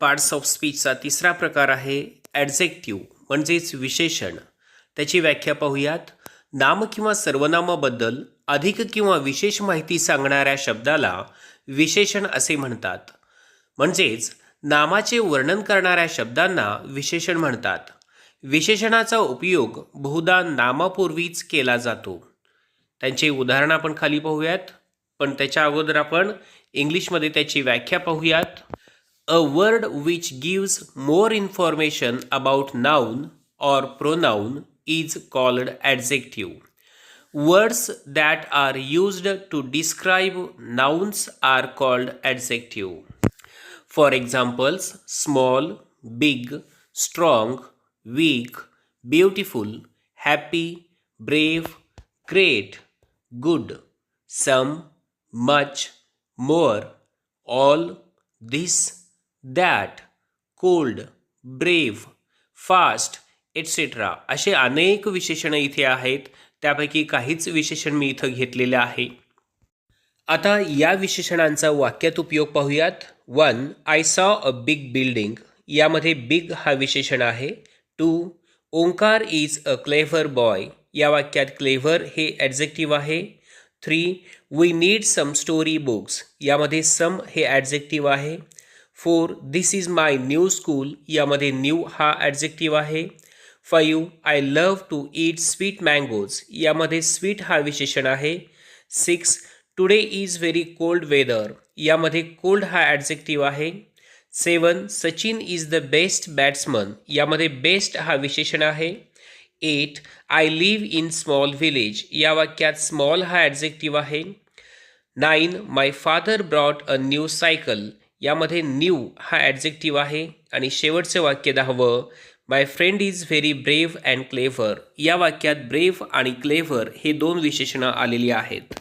Parts of स्पीचचा तिसरा प्रकार आहे ॲडजेक्टिव्ह म्हणजेच विशेषण. त्याची व्याख्या पाहूयात. नाम किंवा सर्वनामाबद्दल अधिक किंवा विशेष माहिती सांगणाऱ्या शब्दाला विशेषण असे म्हणतात. म्हणजेच नामाचे वर्णन करणाऱ्या शब्दांना विशेषण म्हणतात. विशेषणाचा उपयोग बहुधा नामापूर्वीच केला जातो. त्यांचे उदाहरण आपण खाली पाहूयात. पण त्याच्या अगोदर आपण इंग्लिशमध्ये त्याची व्याख्या पाहूयात. a word which gives more information about noun or pronoun is called adjective. Words that are used to describe nouns are called adjective. For examples, small, big, strong, weak, beautiful, happy, brave, great, good, some, much, more, all, this, that cold brave fast etcetera असे अनेक विशेषणं इथे आहेत. त्यापैकी काहीच विशेषण मी इथं घेतलेलं आहे. आता या विशेषणांचा वाक्यात उपयोग पाहूयात. One I saw a big building यामध्ये बिग हा विशेषण आहे. Two Omkar is a clever boy या वाक्यात क्लेव्हर हे ॲडजेक्टिव्ह आहे. Three we need some story books यामध्ये सम हे ॲडजेक्टिव्ह आहे. Four this is my new school यामध्ये न्यू हा ॲडजेक्टिव्ह आहे. Five I love to eat sweet mangoes यामध्ये स्वीट हा विशेषण आहे. Six today is very cold weather यामध्ये कोल्ड हा ॲडजेक्टिव्ह आहे. Seven Sachin is the best batsman यामध्ये बेस्ट हा विशेषण आहे. Eight I live in small village या वाक्यात स्मॉल हा ॲडजेक्टिव्ह आहे. Nine my father brought a new cycle यामध्ये न्यू हा ॲडजेक्टिव्ह आहे आणि शेवटचं वाक्य दहावं my friend is very brave and clever या वाक्यात ब्रेव्ह आणि क्लेव्हर हे दोन विशेषणं आलेली आहेत.